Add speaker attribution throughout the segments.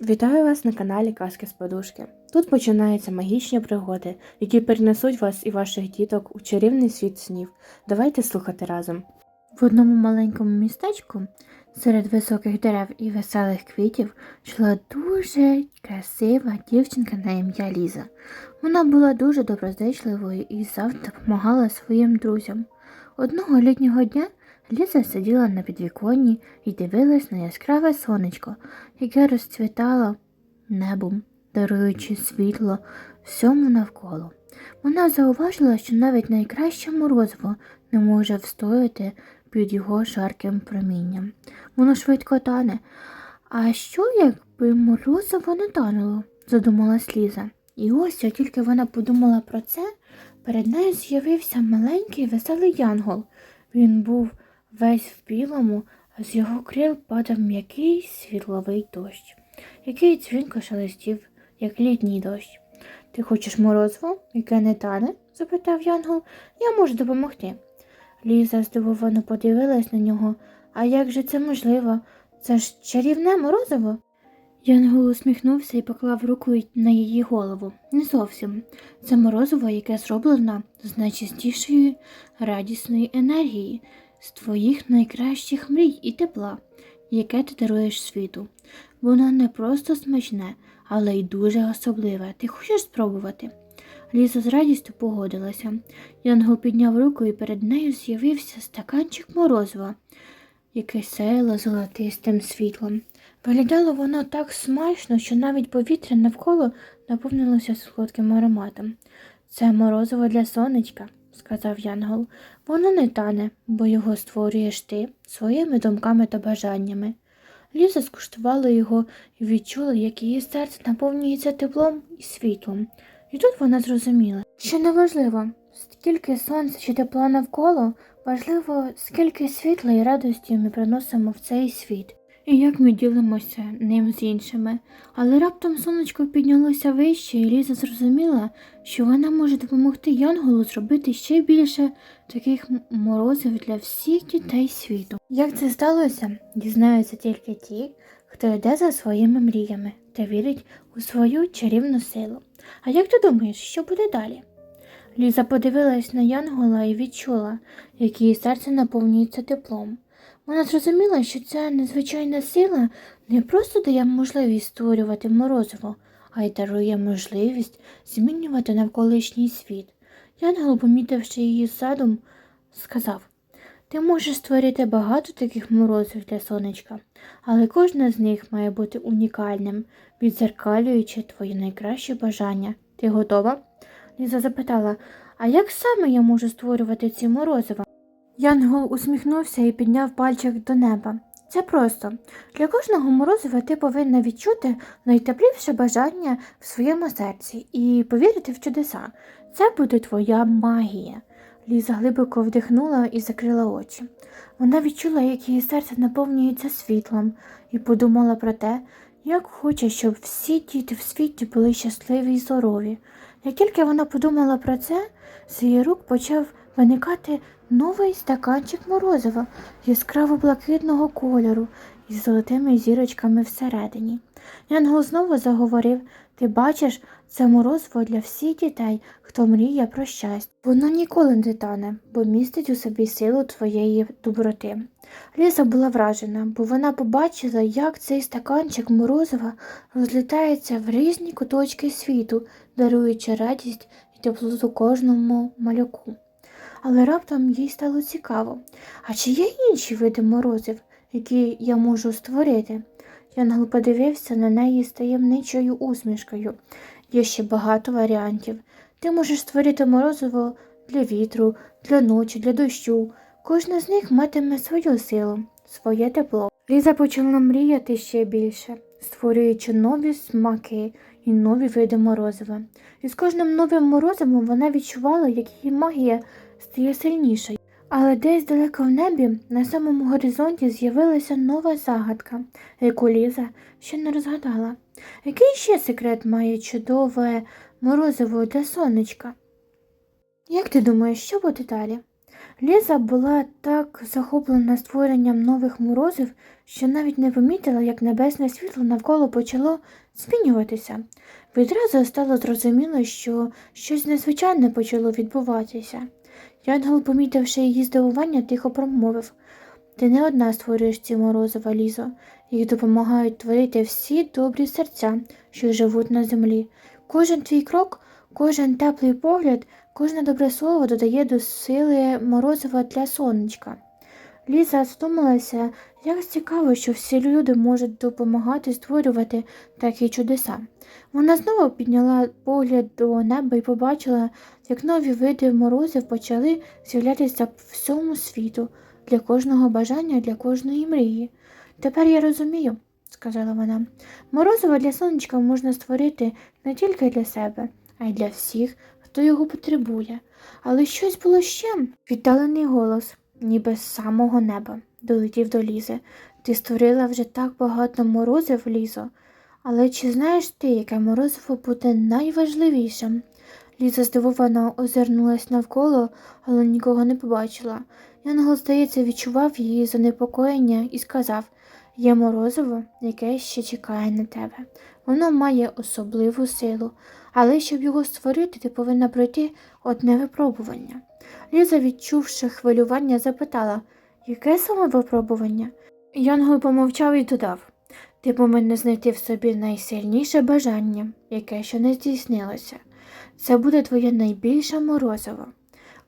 Speaker 1: Вітаю вас на каналі Казки з Подушки. Тут починаються магічні пригоди, які перенесуть вас і ваших діток у чарівний світ снів. Давайте слухати разом. В одному маленькому містечку серед високих дерев і веселих квітів йшла дуже красива дівчинка на ім'я Ліза. Вона була дуже доброзичливою і завжди допомагала своїм друзям. Одного літнього дня Ліза сиділа на підвіконні і дивилась на яскраве сонечко, яке розцвітало небом, даруючи світло всьому навколо. Вона зауважила, що навіть найкраще морозиво не може встояти під його жарким промінням. Воно швидко тане. А що, якби морозиво не тануло? задумалась Ліза. І ось, як тільки вона подумала про це, перед нею з'явився маленький веселий янгол. Він був весь в білому, а з його крил падав м'який світловий дощ, який дзвінко шелестів, як літній дощ. Ти хочеш морозиво, яке не тане? запитав Янгол. Я можу допомогти. Ліза здивовано подивилась на нього. А як же це можливо? Це ж чарівне морозиво? Янгол усміхнувся і поклав руку на її голову. Не зовсім. Це морозиво, яке зроблено з найчистішої радісної енергії, з твоїх найкращих мрій і тепла, яке ти даруєш світу. Воно не просто смачне, але й дуже особливе. Ти хочеш спробувати? Ліза з радістю погодилася. Янгол підняв руку і перед нею з'явився стаканчик морозива, яке сяяло золотистим світлом. Виглядало воно так смачно, що навіть повітря навколо наповнилося солодким ароматом. Це морозиво для сонечка, сказав Янгол. Воно не тане, бо його створюєш ти своїми думками та бажаннями. Ліза скуштувала його і відчула, як її серце наповнюється теплом і світлом. І тут вона зрозуміла, що неважливо, скільки сонця чи тепла навколо, важливо, скільки світла і радості ми приносимо в цей світ, і як ми ділимося ним з іншими. Але раптом сонечко піднялося вище, і Ліза зрозуміла, що вона може допомогти Янголу зробити ще більше таких м- морозив для всіх дітей світу. Як це сталося, дізнаються тільки ті, хто йде за своїми мріями та вірить у свою чарівну силу. А як ти думаєш, що буде далі? Ліза подивилась на Янгола і відчула, як її серце наповнюється теплом. Вона зрозуміла, що ця незвичайна сила не просто дає можливість створювати морозиво, а й дарує можливість змінювати навколишній світ. Янгол, помітивши її задум, сказав Ти можеш створити багато таких морозив для сонечка, але кожне з них має бути унікальним, відзеркалюючи твої найкращі бажання. Ти готова? Ліза запитала, а як саме я можу створювати ці морозива? Янгол усміхнувся і підняв пальчик до неба. Це просто. Для кожного морозива ти повинна відчути найтепліше бажання в своєму серці і повірити в чудеса. Це буде твоя магія. Ліза глибоко вдихнула і закрила очі. Вона відчула, як її серце наповнюється світлом, і подумала про те, як хоче, щоб всі діти в світі були щасливі і здорові. Як тільки вона подумала про це, з її рук почав виникати новий стаканчик морозива яскраво блакитного кольору із золотими зірочками всередині. Янгол знову заговорив ти бачиш, це морозиво для всіх дітей, хто мріє про щастя. Воно ніколи не тане, бо містить у собі силу твоєї доброти. Ліза була вражена, бо вона побачила, як цей стаканчик морозива розлітається в різні куточки світу, даруючи радість і теплоту кожному малюку. Але раптом їй стало цікаво, а чи є інші види морозив, які я можу створити? Янгол подивився на неї з таємничою усмішкою. Є ще багато варіантів. Ти можеш створити морозиво для вітру, для ночі, для дощу. Кожна з них матиме свою силу, своє тепло. Ліза почала мріяти ще більше, створюючи нові смаки і нові види морозива. І з кожним новим морозивом вона відчувала, як її магія стає сильнішою. Але десь далеко в небі, на самому горизонті, з'явилася нова загадка, яку Ліза ще не розгадала. Який ще секрет має чудове морозиво для сонечка? Як ти думаєш, що буде далі? Ліза була так захоплена створенням нових морозив, що навіть не помітила, як небесне світло навколо почало змінюватися. Відразу стало зрозуміло, що щось незвичайне почало відбуватися. Янгол, помітивши її здивування, тихо промовив Ти не одна створюєш ці морозива, Лізо. Їх допомагають творити всі добрі серця, що живуть на землі. Кожен твій крок, кожен теплий погляд, кожне добре слово додає до сили морозива для сонечка. Ліза задумалася, як цікаво, що всі люди можуть допомагати створювати такі чудеса. Вона знову підняла погляд до неба і побачила, як нові види морозив почали з'являтися по всьому світу, для кожного бажання, для кожної мрії. Тепер я розумію, сказала вона. Морозиво для сонечка можна створити не тільки для себе, а й для всіх, хто його потребує. Але щось було ще. Віддалений голос, ніби з самого неба, долетів до Лізи. Ти створила вже так багато морозив, Лізо. Але чи знаєш ти, яке морозиво буде найважливішим? Ліза здивовано озирнулась навколо, але нікого не побачила. Янгол, здається, відчував її занепокоєння і сказав Є морозиво, яке ще чекає на тебе. Воно має особливу силу, але щоб його створити, ти повинна пройти одне випробування. Ліза, відчувши хвилювання, запитала, яке саме випробування? Янгол помовчав і додав ти повинна знайти в собі найсильніше бажання, яке ще не здійснилося. Це буде твоє найбільше морозиво.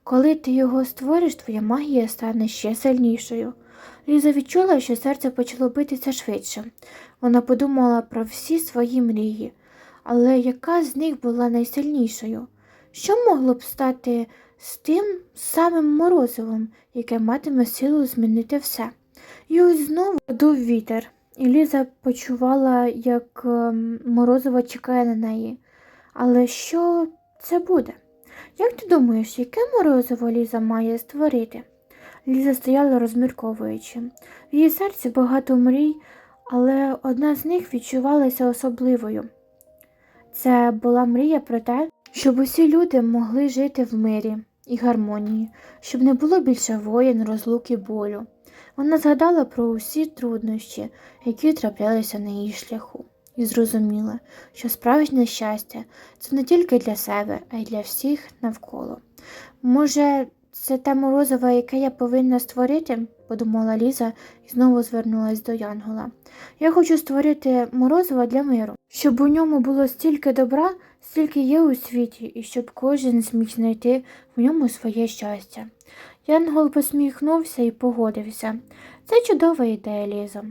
Speaker 1: Коли ти його створиш, твоя магія стане ще сильнішою. Ліза відчула, що серце почало битися швидше. Вона подумала про всі свої мрії, але яка з них була найсильнішою? Що могло б стати з тим самим морозивом, яке матиме силу змінити все? І ось знову дув вітер, і Ліза почувала, як ем, морозиво чекає на неї. Але що це буде? Як ти думаєш, яке морозиво Ліза має створити? Ліза стояла розмірковуючи. В її серці багато мрій, але одна з них відчувалася особливою. Це була мрія про те, щоб усі люди могли жити в мирі і гармонії, щоб не було більше воєн, розлук і болю. Вона згадала про усі труднощі, які траплялися на її шляху, і зрозуміла, що справжнє щастя це не тільки для себе, а й для всіх навколо. Може, це та морозова, яке я повинна створити, подумала Ліза і знову звернулась до Янгола. Я хочу створити морозиво для миру, щоб у ньому було стільки добра, стільки є у світі, і щоб кожен зміг знайти в ньому своє щастя. Янгол посміхнувся і погодився. Це чудова ідея, Лізо.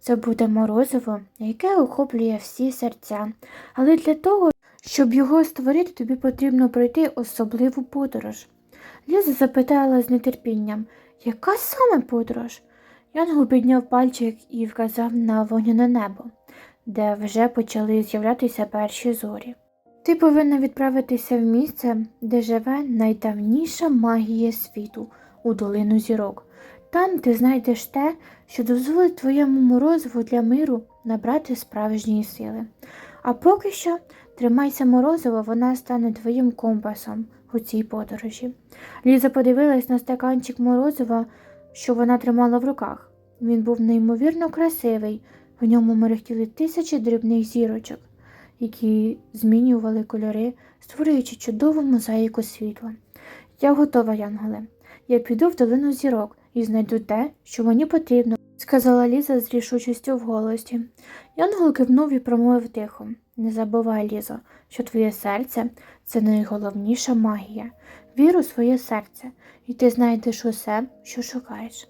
Speaker 1: Це буде морозиво, яке охоплює всі серця. Але для того, щоб його створити, тобі потрібно пройти особливу подорож. Ліза запитала з нетерпінням, яка саме подорож? Янгол підняв пальчик і вказав на вогняне небо, де вже почали з'являтися перші зорі. Ти повинна відправитися в місце, де живе найдавніша магія світу, у долину зірок. Там ти знайдеш те, що дозволить твоєму морозиву для миру набрати справжньої сили. А поки що тримайся морозиво, вона стане твоїм компасом у цій подорожі. Ліза подивилась на стаканчик морозива, що вона тримала в руках. Він був неймовірно красивий, в ньому мерехтіли тисячі дрібних зірочок, які змінювали кольори, створюючи чудову мозаїку світла. Я готова, Янголе. Я піду в долину зірок і знайду те, що мені потрібно, сказала Ліза з рішучістю в голосі. Янгол кивнув і промовив тихо Не забувай, Лізо, що твоє серце це найголовніша магія. Вір у своє серце, і ти знайдеш усе, що шукаєш.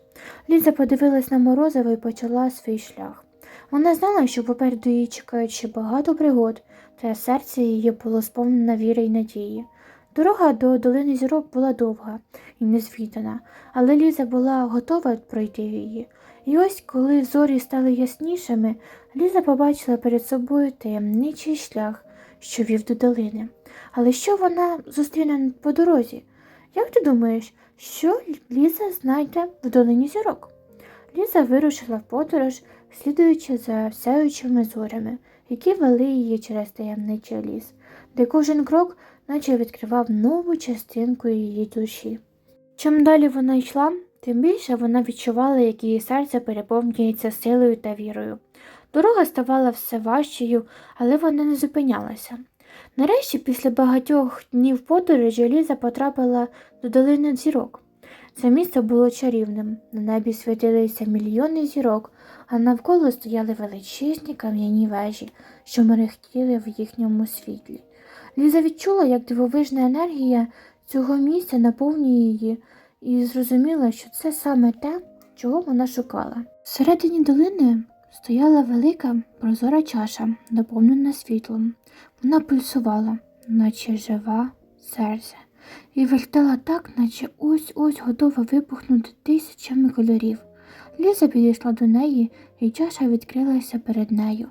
Speaker 1: Ліза подивилась на морозиво і почала свій шлях. Вона знала, що попереду її чекають ще багато пригод, та серце її було сповнене віри й надії. Дорога до долини зірок була довга і незвідана, але Ліза була готова пройти її. І ось, коли зорі стали яснішими, Ліза побачила перед собою таємничий шлях, що вів до долини. Але що вона зустріне по дорозі? Як ти думаєш, що Ліза знайде в долині зірок? Ліза вирушила в подорож, слідуючи за всяючими зорями, які вели її через таємничий ліс, де кожен крок наче відкривав нову частинку її душі. Чим далі вона йшла, тим більше вона відчувала, як її серце переповнюється силою та вірою. Дорога ставала все важчою, але вона не зупинялася. Нарешті, після багатьох днів подорожі, Ліза потрапила до долини зірок. Це місце було чарівним. На небі світилися мільйони зірок, а навколо стояли величезні кам'яні вежі, що мерехтіли в їхньому світлі. Ліза відчула, як дивовижна енергія цього місця наповнює її, і зрозуміла, що це саме те, чого вона шукала. Всередині долини стояла велика прозора чаша, наповнена світлом. Вона пульсувала, наче жива серце, і виглядала так, наче ось ось готова вибухнути тисячами кольорів. Ліза підійшла до неї, і чаша відкрилася перед нею.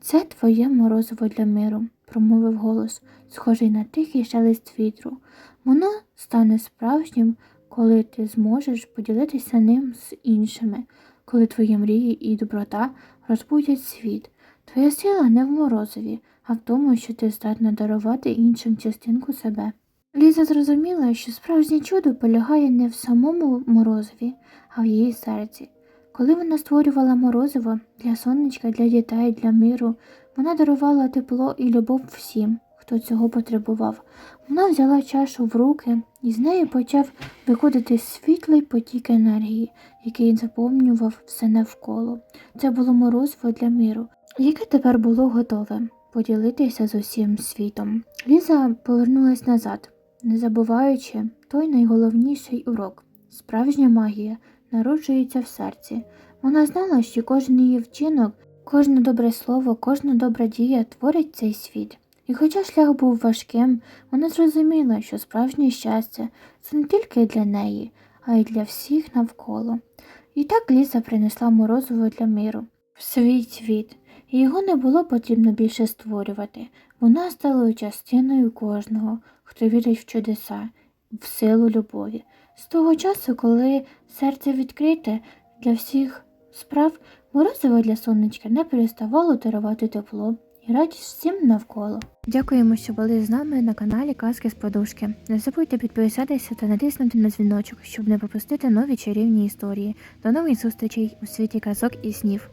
Speaker 1: Це твоє морозиво для миру, промовив голос, схожий на тихий шелест вітру. Воно стане справжнім, коли ти зможеш поділитися ним з іншими, коли твої мрії і доброта розбудять світ. Твоя сила не в морозиві, а в тому, що ти здатна дарувати іншим частинку себе. Ліза зрозуміла, що справжнє чудо полягає не в самому морозиві, а в її серці. Коли вона створювала морозиво для сонечка, для дітей, для миру, вона дарувала тепло і любов всім, хто цього потребував. Вона взяла чашу в руки, і з неї почав виходити світлий потік енергії, який заповнював все навколо. Це було морозиво для миру, яке тепер було готове поділитися з усім світом. Ліза повернулась назад, не забуваючи той найголовніший урок. Справжня магія народжується в серці. Вона знала, що кожен її вчинок, кожне добре слово, кожна добра дія творить цей світ. І хоча шлях був важким, вона зрозуміла, що справжнє щастя це не тільки для неї, а й для всіх навколо. І так Ліза принесла морозиво для миру в свій світ, і його не було потрібно більше створювати. Вона стала частиною кожного, хто вірить в чудеса, в силу любові. З того часу, коли серце відкрите для всіх справ, морозиво для сонечка не переставало дарувати тепло і радість всім навколо. Дякуємо, що були з нами на каналі Казки з Подушки. Не забудьте підписатися та натиснути на дзвіночок, щоб не пропустити нові чарівні історії. До нових зустрічей у світі казок і снів.